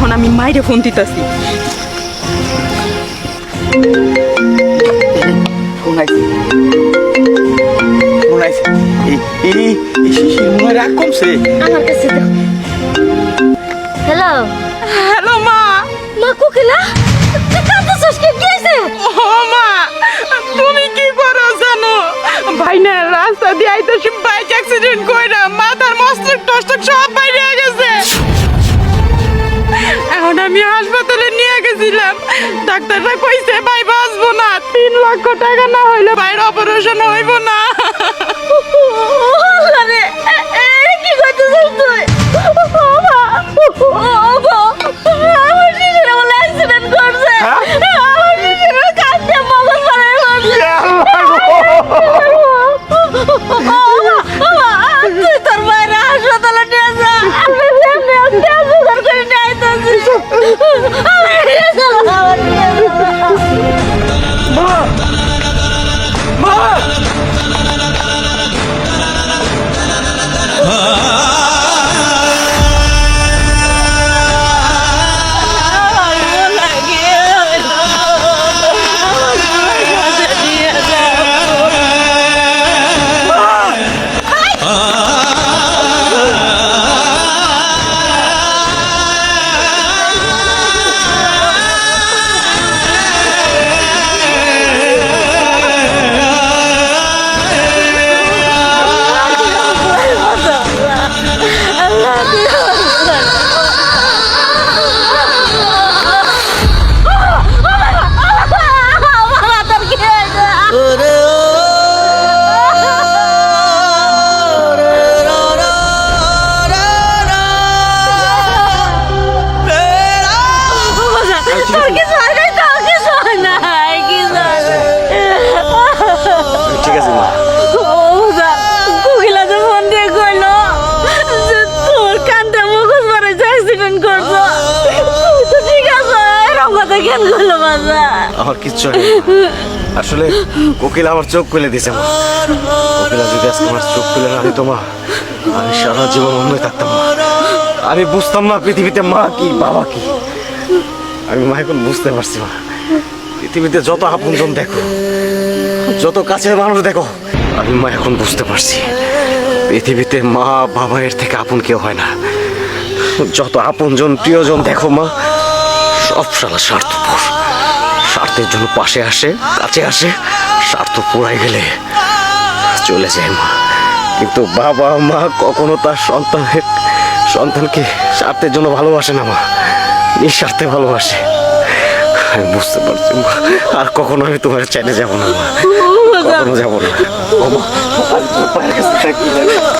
এখন আমি মাইরে ফোন দিতেছি। আমার কাছে হ্যালো হ্যালো মা। মা কোকিলা আমি হাসপাতালে নিয়ে গেছিলাম ডাক্তাররা কইছে ভাই বাঁচবো না তিন লক্ষ টাকা না হইলে ভাইয়ের অপারেশন হইব না কি করতেছিস তুই ও কেন করল বাবা আমার কিচ্ছু হয়নি আসলে কোকিল আমার চোখ খুলে দিয়েছে, মা। কোকিলা, যদি আজকে আমার চোখ খুলে না দিত, মা, আমি সারা জীবন অন্য থাকতাম, মা। আমি বুঝতাম না পৃথিবীতে মা কি, বাবা কি। আমি, মা, এখন বুঝতে পারছি, মা। পৃথিবীতে যত আপনজন দেখো, যত কাছের মানুষ দেখো, আমি, মা, এখন বুঝতে পারছি, পৃথিবীতে মা বাবা এর থেকে আপন কেউ হয় না। যত আপনজন, প্রিয়জন দেখো, মা সব সালা স্বার্থপর। স্বার্থের জন্য পাশে আসে কাছে আসে স্বার্থ পুরাই গেলে চলে যায় মা। কিন্তু বাবা মা কখনো তার সন্তানের সন্তানকে স্বার্থের জন্য ভালোবাসে না মা। নিঃস্বার্থে ভালোবাসে। আমি বুঝতে পারছি মা আর কখনো আমি তোমার চাইলে যাব না মা। কখনো যাব না।